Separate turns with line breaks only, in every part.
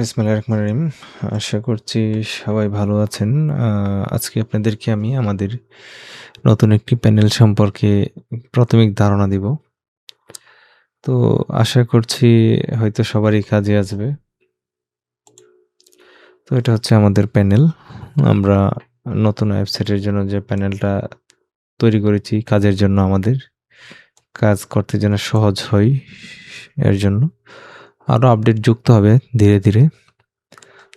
রহিম। আশা করছি সবাই ভালো আছেন। আজকে আপনাদেরকে আমি আমাদের নতুন একটি প্যানেল সম্পর্কে প্রাথমিক ধারণা দিব। তো আশা করছি হয়তো সবারই কাজে আসবে। তো এটা হচ্ছে আমাদের প্যানেল। আমরা নতুন ওয়েবসাইটের জন্য যে প্যানেলটা তৈরি করেছি, কাজের জন্য আমাদের। কাজ করতে যেন সহজ হয় এর জন্য। আরও আপডেট যুক্ত হবে ধীরে, ধীরে।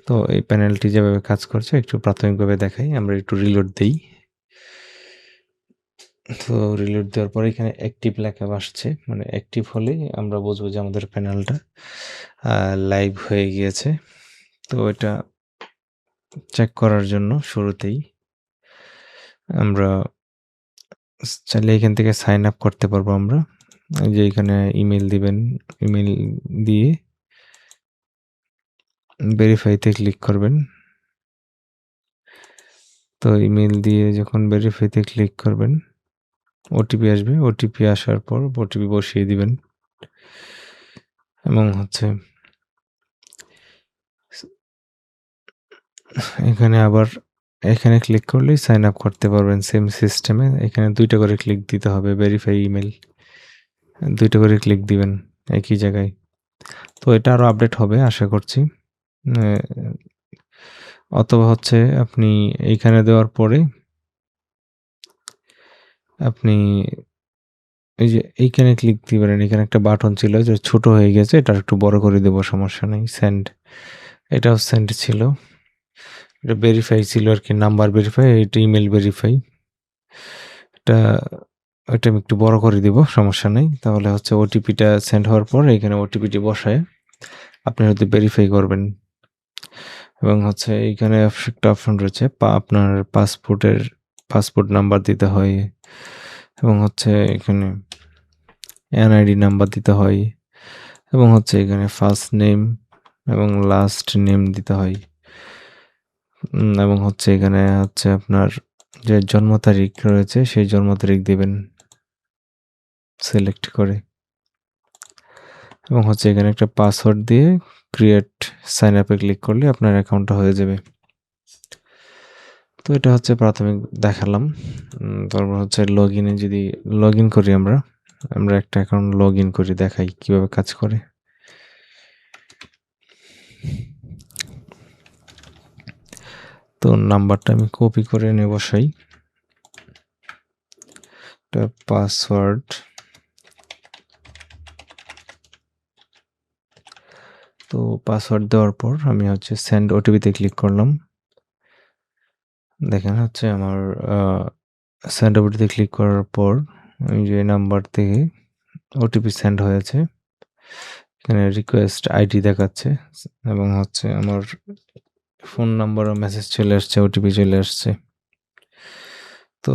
তো এই প্যানেলটি যেভাবে কাজ করছে একটু প্রাথমিকভাবে দেখাই। আমরা একটু রিলোড দিই তো রিলোড দেওয়ার পরে এখানে অ্যাক্টিভ লেখা আসছে। মানে অ্যাক্টিভ হলেই আমরা বুঝব যে আমাদের প্যানেলটা লাইভ হয়ে গিয়েছে। তো এটা চেক করার জন্য শুরুতেই আমরা চাইলে এখান থেকে সাইন আপ করতে পারব আমরা। যে এখানে ইমেইল দিবেন। ইমেল দিয়ে ভেরিফাইতে ক্লিক করবেন। তো ইমেল দিয়ে যখন ভেরিফাইতে ক্লিক করবেন, ওটিপি আসবে। ওটিপি আসার পর ওটিপি বসিয়ে দিবেন। এবং হচ্ছে এখানে আবার এখানে ক্লিক করলেই সাইন আপ করতে পারবেন সেম সিস্টেমে। এখানে দুইটা করে ক্লিক দিতে হবে ভেরিফাই ইমেইল। ২ টা করে ক্লিক দিবেন একই জায়গায়। তো এটা আরও আপডেট হবে আশা করছি। অথবা হচ্ছে আপনি এইখানে দেওয়ার পরে আপনি এই যে এইখানে ক্লিক দিবেন। এখানে একটা বাটন ছিল যে ছোট হয়ে গেছে। এটা একটু বড় করে দেবো সমস্যা নেই। সেন্ড এটাও সেন্ড ছিল। এটা ভেরিফাই ছিল আর কি নাম্বার ভেরিফাই, এটা ইমেল ভেরিফাই। এটা এটা আমি একটু বড় করে দিব, সমস্যা নেই। তাহলে হচ্ছে ওটিপিটা সেন্ড হওয়ার পর এখানে ওটিপিটি বসায়, আপনি হয়তো ভেরিফাই করবেন। এবং হচ্ছে এইখানে একটা অপশন রয়েছে আপনার পাসপোর্টের, পাসপোর্ট নাম্বার দিতে হয় এবং হচ্ছে এখানে এনআইডি নাম্বার দিতে হয় এবং হচ্ছে এখানে ফার্স্ট নেম এবং লাস্ট নেম দিতে হয় এবং হচ্ছে এখানে হচ্ছে আপনার যে জন্ম তারিখ রয়েছে, সেই জন্ম তারিখ দিবেন সিলেক্ট করে। এবং হচ্ছে এখানে একটা পাসওয়ার্ড দিয়ে ক্রিয়েট সাইন আপে ক্লিক করলে আপনার অ্যাকাউন্টটা হয়ে যাবে। তো এটা হচ্ছে প্রাথমিক দেখালাম। তারপর হচ্ছে লগ ইনে যদি লগ ইন করি আমরা আমরা একটা অ্যাকাউন্ট লগ ইন করি, দেখাই কীভাবে কাজ করে। তো নাম্বারটা আমি কপি করে নিয়ে বসাই। পাসওয়ার্ড তো পাসওয়ার্ড দেওয়ার পর আমি হচ্ছে সেন্ড ওটিপিতে ক্লিক করলাম। দেখেন হচ্ছে আমার সেন্ড ওটিপিতে ক্লিক করার পর আমি যে নাম্বার থেকে ওটিপি সেন্ড হয়েছে, এখানে রিকোয়েস্ট আইডি দেখাচ্ছে এবং হচ্ছে আমার ফোন নাম্বার ও মেসেজ চলে আসছে ওটিপি চলে আসছে। তো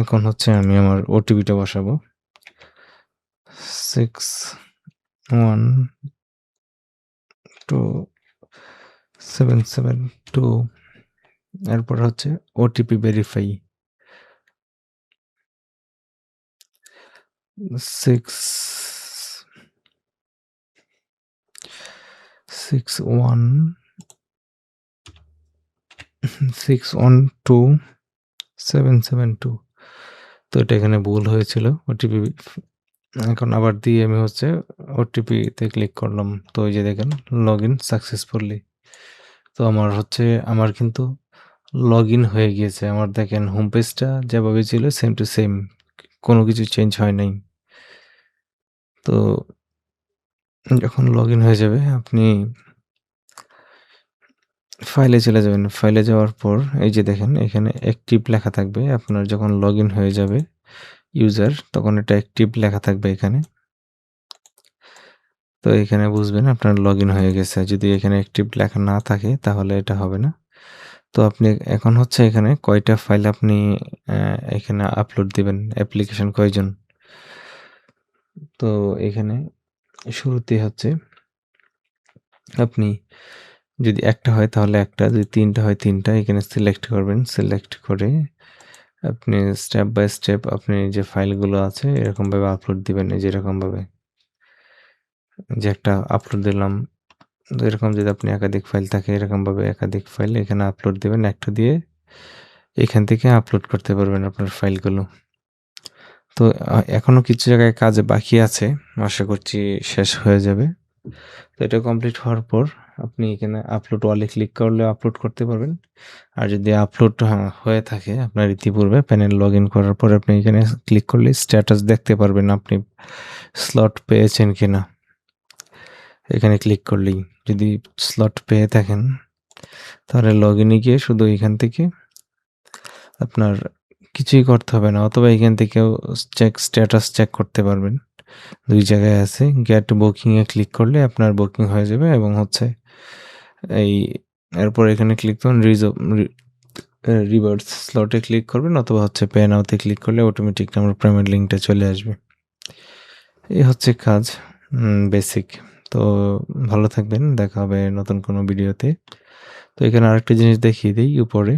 এখন হচ্ছে আমি আমার ওটিপিটা বসাবো। Six one two seven seven two, এরপর হচ্ছে OTP verify six six one six one two seven seven two তো এটা এখানে ভুল হয়েছিল ওটিপি এখন আবার দিয়ে আমি হচ্ছে ওটিপিতে ক্লিক করলাম। তো ওই যে দেখেন লগ ইন সাকসেসফুলি তো আমার হচ্ছে, আমার কিন্তু লগ ইন হয়ে গিয়েছে। আমার দেখেন হোম পেজটা যেভাবে ছিল সেম টু সেম কোনো কিছু চেঞ্জ হয় নাই। তো যখন লগ ইন হয়ে যাবে, আপনি ফাইলে চলে যাবেন। ফাইলে যাওয়ার পর, এই যে দেখেন, এখানে অ্যাক্টিভ লেখা থাকবে। আপনার যখন লগ ইন হয়ে যাবে ইউজার তখন এটা অ্যাক্টিভ লেখা থাকবে এখানে। তো এখানে বুঝবেন আপনার লগ হয়ে গেছে। যদি এখানে অ্যাক্টিভ লেখা না থাকে, তাহলে এটা হবে না। তো আপনি এখন হচ্ছে এখানে কয়টা ফাইল আপনি এখানে আপলোড দিবেন? অ্যাপ্লিকেশন কয়জন? তো এখানে শুরুতে হচ্ছে, আপনি যদি একটা হয় তাহলে একটা, যদি তিনটা হয় তিনটা, এখানে সিলেক্ট করবেন। সিলেক্ট করে আপনি স্টেপ বাই স্টেপ আপনি যে ফাইলগুলো আছে, এরকমভাবে আপলোড দিবেন, এই যে এরকমভাবে। যে একটা আপলোড দিলাম, এরকম যদি আপনি একাধিক ফাইল থাকে, এরকমভাবে একাধিক ফাইল এখানে আপলোড দেবেন, একটা দিয়ে এখান থেকে আপলোড করতে পারবেন আপনার ফাইলগুলো তো এখনও কিছু জায়গায় কাজ বাকি আছে, আশা করছি শেষ হয়ে যাবে। তো এটা কমপ্লিট হওয়ার পর আপনি এখানে আপলোড ওয়ালে ক্লিক করলে আপলোড করতে পারবেন। আর যদি আপলোড হয়ে থাকে আপনার ইতিপূর্বে প্যানেল লগ ইন করার পর আপনি এখানে ক্লিক করলে স্ট্যাটাস দেখতে পারবেন আপনি স্লট পেয়েছেন কিনা। এখানে ক্লিক করলেই যদি স্লট পেয়ে থাকেন, তাহলে লগ ইনে গিয়ে শুধু এখান থেকে আপনার কিছুই করতে হবে না, অথবা এখান থেকেও চেক স্ট্যাটাস চেক করতে পারবেন। দুই জায়গায় আছে। গেট বুকিংয়ে ক্লিক করলে আপনার বুকিং হয়ে যাবে এবং হচ্ছে এই এরপর এখানে ক্লিক করুন রিজার্ভ রিভার্স স্লটে ক্লিক করবেন অথবা হচ্ছে পে নাওতে ক্লিক করলে অটোমেটিক আমার পেমেন্ট লিঙ্কটা চলে আসবে। এই হচ্ছে কাজ বেসিক তো ভালো থাকবেন, দেখা হবে নতুন কোনো ভিডিওতে। তো এখানে আরেকটা জিনিস দেখিয়ে দিই উপরে।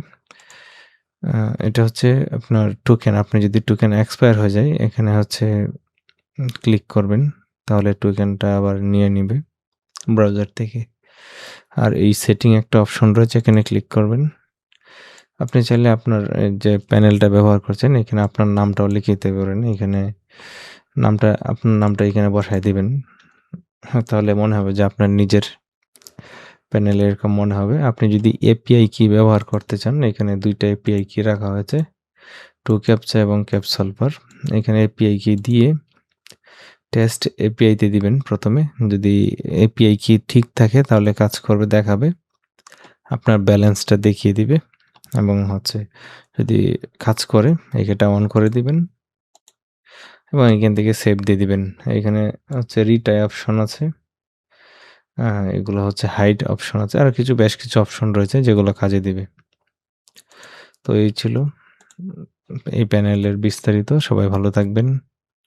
এটা হচ্ছে আপনার টোকেন আপনি যদি টোকেন এক্সপায়ার হয়ে যায়, এখানে হচ্ছে ক্লিক করবেন, তাহলে টোকেনটা আবার নিয়ে নিবে ব্রাউজার থেকে। আর এই সেটিং একটা অপশন রয়েছে, এখানে ক্লিক করবেন। আপনি চাইলে আপনার যে প্যানেলটা ব্যবহার করছেন, এখানে আপনার নামটাও লিখে দিতে পারেন। এখানে নামটা, আপনার নামটা এখানে বসায় দিবেন। তাহলে মনে হবে যে আপনার নিজের প্যানেলে এরকম মনে হবে। আপনি যদি এপিআই কি ব্যবহার করতে চান, এখানে দুইটা এপিআই কি রাখা হয়েছে টু ক্যাপচা এবং ক্যাপ সলভার এখানে এপিআই কি দিয়ে টেস্ট এপিআইতে দিবেন প্রথমে। যদি এপিআই কি ঠিক থাকে, তাহলে কাজ করবে, দেখাবে। আপনার ব্যালেন্সটা দেখিয়ে দিবে এবং হচ্ছে যদি কাজ করে এটা অন করে দিবেন এবং এখান থেকে সেভ দিয়ে দিবেন। এখানে হচ্ছে রিটাই অপশন আছে। এগুলো হচ্ছে হাইট অপশন আছে। আর কিছু, বেশ কিছু অপশন রয়েছে যেগুলো কাজে দিবে। তো এই ছিল এই প্যানেলের বিস্তারিত। সবাই ভালো থাকবেন।